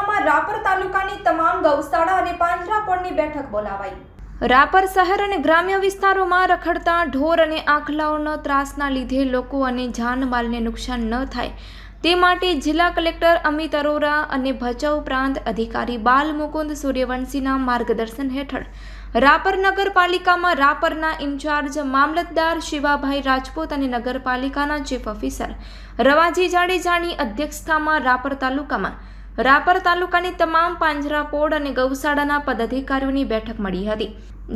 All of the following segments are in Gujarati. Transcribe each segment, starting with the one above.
સભામાં રાપર તાલુકાની તમામ ગૌશાળા અને પાંજરાપોળની બેઠક બોલાવાઈ. રાપર શહેર અને ગ્રામ્ય વિસ્તારોમાં રખડતા ઢોર અને આખલાઓના ત્રાસના લીધે લોકો અને જાનમાલને નુકસાન ન થાય. તે માટે જિલ્લા કલેક્ટર અમિત અરોરા અને ભચાઉ પ્રાંત અધિકારી બાલમુકુંદ સૂર્યવંશીના માર્ગદર્શન હેઠળ રાપર નગરપાલિકામાં રાપરના ઇન્ચાર્જ મામલતદાર શિવાભાઈ રાજપૂત અને નગરપાલિકાના ચીફ ઓફિસર રવાજી જાડેજાની અધ્યક્ષતામાં રાપર તાલુકામાં રાપર તાલુકાની તમામ પાંજરાપોળ અને ગૌશાળાના પદાધિકારીઓની બેઠક મળી હતી,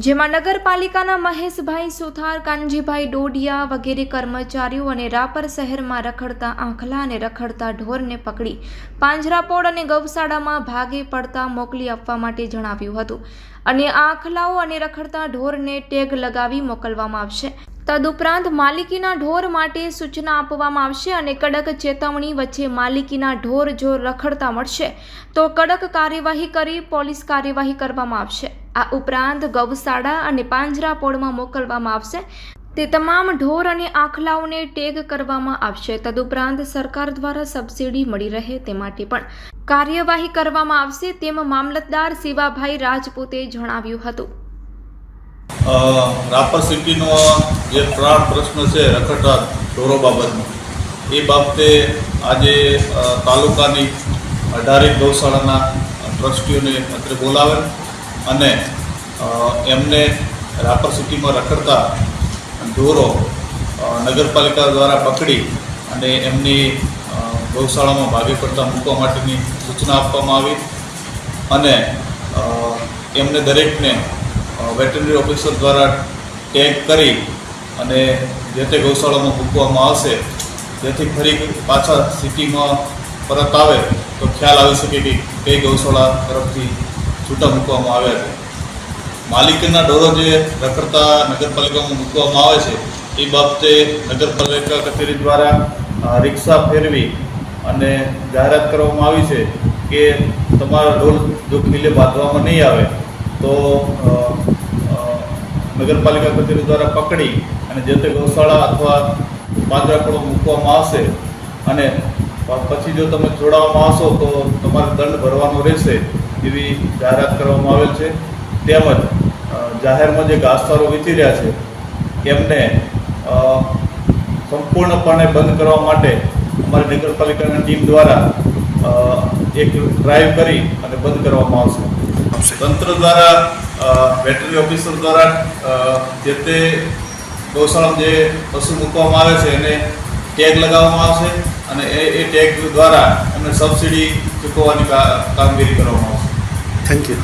જેમાં નગરપાલિકાના મહેશભાઈ સુથાર, કાનજીભાઈ ડોડિયા વગેરે કર્મચારીઓ અને રાપર શહેરમાં રખડતા આંખલા અને રખડતા ઢોરને પકડી પાંજરાપોળ અને ગૌશાળામાં ભાગે પડતા મોકલી આપવા માટે જણાવ્યું હતું. અને આંખલાઓ અને રખડતા ઢોરને ટેગ લગાવી મોકલવામાં આવશે. તદુપરાંત માલિકીના ઢોર માટે સૂચના આપવામાં આવશે અને કડક ચેતવણી વચ્ચે માલિકીના ઢોર જો રખડતા મળશે, તો કડક કાર્યવાહી કરી પોલીસ કાર્યવાહી કરવામાં આવશે. આ ઉપરાંત ગૌશાળા અને પાંજરાપોળમાં મોકલવામાં આવશે. તે તમામ ઢોર અને આખલાઓને ટેગ કરવામાં આવશે. તદુપરાંત સરકાર દ્વારા સબસિડી મળી રહે તે માટે પણ કાર્યવાહી કરવામાં આવશે તેમ મામલતદાર શિવાભાઈ રાજપૂતે જણાવ્યું હતું. રાપર સિટીનો જે પ્રાણ પ્રશ્ન છે રખડતા ઢોરો બાબતનો, એ બાબતે આજે તાલુકાની અઢારેક ગૌશાળાના ટ્રસ્ટીઓને અત્રે બોલાવેલ અને એમને રાપર સિટીમાં રખડતા ઢોરો નગરપાલિકા દ્વારા પકડી અને એમની ગૌશાળામાં ભાગે પડતા મૂકવા માટેની સૂચના આપવામાં આવી અને એમને દરેકને વેટરનરી ઓફિસર દ્વારા ટેગ કરી અને જે તે ગૌશાળામાં મૂકવામાં આવશે, જેથી ફરી પાછા સિટીમાં પરત આવે, તો ખ્યાલ આવી શકે કે કઈ ગૌશાળા તરફથી છૂટા મૂકવામાં આવ્યા છે. માલિકીના ડોરો જે રખડતા નગરપાલિકામાં મૂકવામાં આવે છે, એ બાબતે નગરપાલિકા કચેરી દ્વારા રિક્ષા ફેરવી અને જાહેરાત કરવામાં આવી છે કે તમારા ઢોલ જો ખીલે બાંધવામાં નહીં આવે. તો નગરપાલિકા કચેરી દ્વારા પકડી અને જે તે ગૌશાળા અથવા પાંજરાપોળમાં મૂકવામાં આવશે અને પછી જો તમે છોડાવવામાં આવશો તો તમારે દંડ ભરવાનો રહેશે એવી જાહેરાત કરવામાં આવેલ છે. તેમજ જાહેરમાં જે ઘાસચારો વેચી રહ્યા છે એમને સંપૂર્ણપણે બંધ કરવા માટે અમારી નગરપાલિકાની ટીમ દ્વારા એક ડ્રાઈવ કરી અને બંધ કરવામાં આવશે. તંત્ર દ્વારા વેટરનરી ઓફિસર દ્વારા જે તે ગૌશાળામાં જે પશુ મૂકવામાં આવે છે, એને ટેગ લગાવવામાં આવશે અને એ એ ટેગ દ્વારા એમને સબસિડી ચૂકવવાની કામગીરી કરવામાં આવશે. Thank you